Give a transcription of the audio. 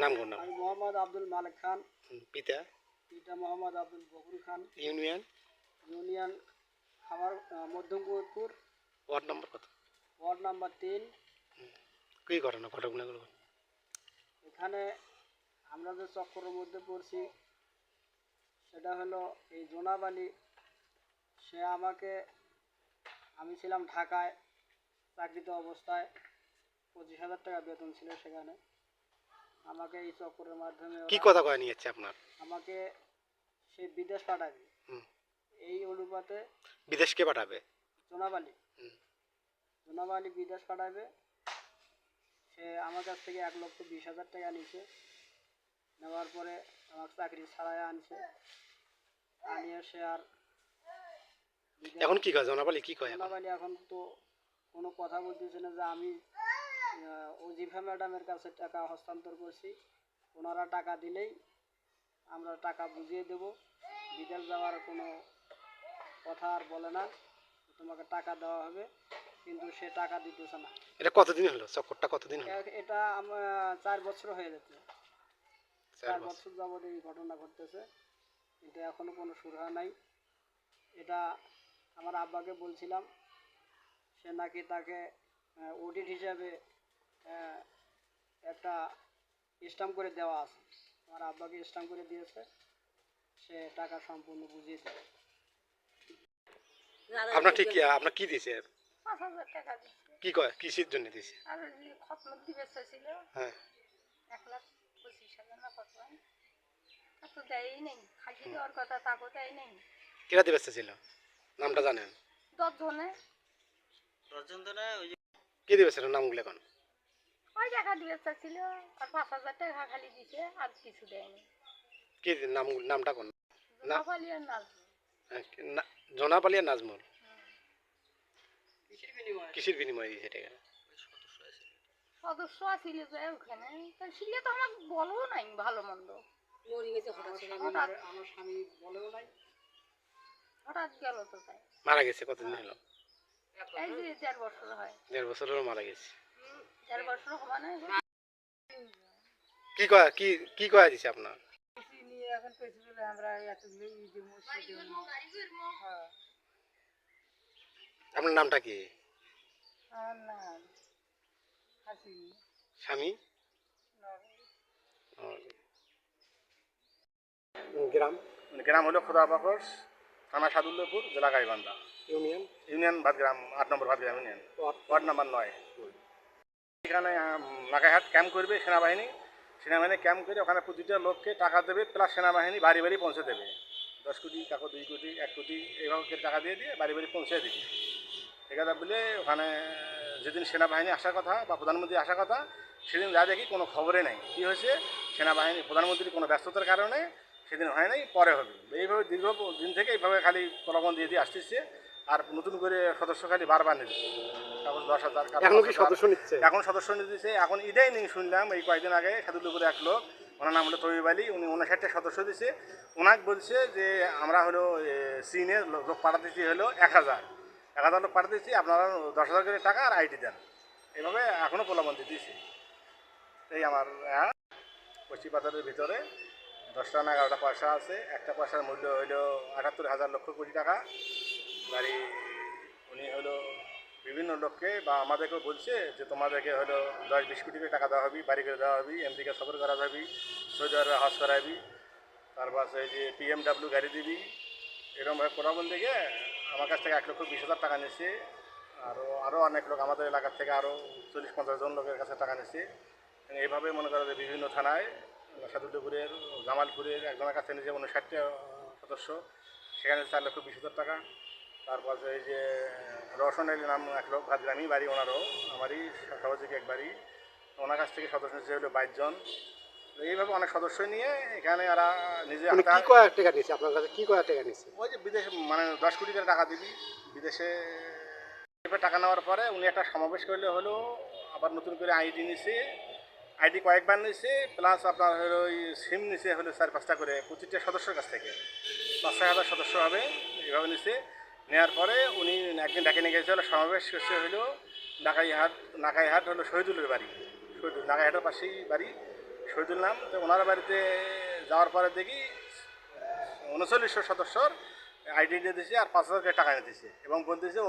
নাম কোন নাম? মোহাম্মদ আব্দুল মালিক খান। পিতা? পিতা মোহাম্মদ আব্দুল বকুর খান। ইউনিয়ন? ইউনিয়ন আহ, মধ্যমপুর ওয়ার্ড নম্বর কত? ওয়ার্ড নাম্বার তিন। কী ঘটনা ঘটনাগুলো এখানে আমরা যে চক্করের মধ্যে পড়ছি সেটা হলো এই জোনাব আলী সে আমাকে আমি ছিলাম ঢাকায় চাকরিত অবস্থায়। পঁচিশ হাজার টাকা বেতন ছিল সেখানে। আমাকে এই চক্করের মাধ্যমে কি কথা কয়ে নিয়েছে আপনার? আমাকে সে বিদেশ পাঠাবে। এই অনুপাতে বিদেশকে পাঠাবে। জোনাব আলী বিদেশ পাঠাবে। সে আমার কাছ থেকে এক লক্ষ বিশ হাজার টাকা নিছে নেওয়ার পরে আমার চাকরি ছাড়াই আনছে। আনিয়ে সে আর এখন কি কয়? জনাবালি কি কয় এখন? জোনাব আলী এখন তো কোনো কথা বলতেছে না যে আমি আহ, ম্যাডামের কাছে টাকা হস্তান্তর করছি। ওনারা টাকা দিলেই আমরা টাকা বুঝিয়ে দেব। বিদেশ যাওয়ার কোনো কথা আর বলে না। তোমাকে টাকা দেওয়া হবে কিন্তু সে টাকা দিতেছে না। এটা কতদিন হলো? চক্করটা কতদিন হলো? এটা আমার চার বছর হয়ে যাচ্ছে চার বছর। যাবত এই ঘটনা ঘটতেছে। কিন্তু এখনও কোনো সুরাহা নাই। এটা আমার আব্বাকে বলছিলাম। সে নাকি তাকে অডিট হিসাবে একটা স্টাম্প করে দেওয়া আছে। আমার আব্বাকে স্টাম্প করে দিয়েছে। সে টাকা সম্পূর্ণ বুঝিয়ে দেবে আপনার ঠিক কি? আপনার কি দিছে পাঁচ হাজার টাকা দিচ্ছে কি কয়? কিসের জন্য দিছে আর ওই যে খতমত দিবে ছিল। হ্যাঁ। এক লাখ পঁচিশ হাজার না কত? তো দেয়ই নেই। খালি দেওয়ার কথা তাকে দেয় নেই। কেরা দিবে ছিল? নামটা জানেন? দশ জনে কি দিবে নামগুলো এখন? ওই টাকা দিবে ছিল আর পাঁচ হাজার টাকা খালি দিছে আর কিছু দেয়নি। কি নাম নামটা কোন? না। জোনাপালি আর নাচবো জনাপালি আর নাজমুল? কিসের বিনিময়ে? দিয়েছে টাকা সদস্য আছিল যে ওখানে তা ছিলে তো আমাকে বলব নাই ভালো মন্দ। আমার স্বামী- আমার স্বামী বলেও নাই। হঠাৎ গেল তো তাই। মারা গেছে কতদিন হলো? এই যে দেড় বছর হয়। দেড় বছরেরও মারা গেছে। কি কয় কি কি কয়া দিছে আপনার হ্যাঁ। আপনার নামটা কি? স্বামী? গ্রাম? গ্রাম হলো খোদাবাকর থানা সাদুল্লপুর জেলা গাইবান্ধা। ইউনিয়ন? ইউনিয়ন ভাতগ্রাম আট number Bhatgram union. Ward? Number নয়। এখানে নাকাইহাট ক্যাম্প করবে সেনাবাহিনী। সেনাবাহিনী ক্যাম্প করে ওখানে প্রতিটা লোককে টাকা দেবে প্লাস সেনাবাহিনী বাড়ি বাড়ি পৌঁছে দেবে। দশ কোটি, কাকো দুই কোটি, এক কোটি এইভাবে টাকা দিয়ে দিয়ে বাড়ি বাড়ি পৌঁছে দিবে। আছে, বলে ওখানে, যেদিন সেনাবাহিনী আসার কথা বা প্রধানমন্ত্রী আসার কথা, সেদিন যা দেখি কোনো খবরে নেই। কী হয়েছে? সেনাবাহিনী, প্রধানমন্ত্রীর কোনো ব্যস্ততার কারণে সেদিন হয় নাই, পরে হবে। এইভাবে দীর্ঘ দিন থেকে এইভাবে খালি প্রলোভন দিয়ে দিয়ে আসতেছে, আর নতুন করে সদস্য খালি বারবার নিচ্ছে। কাগজ দশ হাজার এখনও কি সদস্য নিচ্ছে? এখন সদস্য নিতেছে। এখন নেই শুনলাম এই কয়েকদিন আগে সাদুল্লপুরে এক লোক ওনার নাম হলো তবিব আলী উনি উনষাটটা সদস্য দিছে। ওনাকে বলছে যে আমরা হলো চীনের লোক পাঠাতেছি হলো এক হাজার। এক হাজার লোক পাঠাতেছি আপনারা দশ হাজার করে টাকা আর আইডি দেন। এভাবে এখনও প্রলোভন দিতেছি এই আমার হ্যাঁ কচি ভিতরে দশটা না এগারোটা পয়সা আছে। একটা পয়সার মূল্য হইল আটাত্তর হাজার লক্ষ কোটি টাকা। বাড়ি উনি হলো বিভিন্ন লোককে বা আমাদেরকেও বলছে যে তোমাদেরকে হলো দশ বিশ কোটি টাকা দেওয়া হবে, বাড়ি করে দেওয়া হবে আমেরিকা সফর করা যাবি, সৌদি আরবে হজ করাবি, তারপর আছে যে পিএমডাব্লিউ গাড়ি দিবি। এরকমভাবে প্রলোভন থেকে আমার কাছ থেকে এক লক্ষ বিশ হাজার টাকা নিচ্ছে আরও আরও অনেক লোক আমাদের এলাকার থেকে আরও চল্লিশ পঞ্চাশ জন লোকের কাছে টাকা নিচ্ছে এইভাবে মনে করো যে বিভিন্ন থানায়, সাদুল্লপুরের, জামালপুরের একজনের কাছে নিয়েছে উনষাটটা সদস্য, সেখানে চার লক্ষ বিশ হাজার টাকা। তারপর এই যে রওশন আলী নাম এক লোক ভাদগ্রামী বাড়ি ওনারও আমারই সহযোগী এক বাড়ি। ওনার কাছ থেকে সদস্য নিচ্ছে হলো বাইশজন তো এইভাবে অনেক সদস্য নিয়ে এখানে এরা নিজে কি হাতে- কয় টাকা নিচ্ছে আপনার কাছে কি কয় টাকা নিচ্ছে ওই যে বিদেশে মানে দশ কোটি করে টাকা দিবি। বিদেশে টাকা নেওয়ার পরে উনি একটা সমাবেশ করলে হলো আবার নতুন করে আইডি নিছে। আইডি কয়েকবার নিছে প্লাস আপনার হলো ওই সিম নিছে হলো চার পাঁচটা করে প্রতিটা সদস্যের কাছ থেকে। পাঁচ ছয় হাজার সদস্য হবে এইভাবে নিছে। নেওয়ার পরে উনি একদিন ডাকে নিয়ে গেছিল, সমাবেশ করছে হলো নাকাইহাট নাকাইহাট হলো শহীদুলের বাড়ি। শহীদুল নাকাইহাটের পাশেই বাড়ি, শহীদুল নাম। তো ওনার বাড়িতে যাওয়ার পরে দেখি উনচল্লিশশো সদস্যর আইডি দিয়ে দিয়েছে আর পাঁচ হাজার টাকা দিয়েছে এবং বলতেছে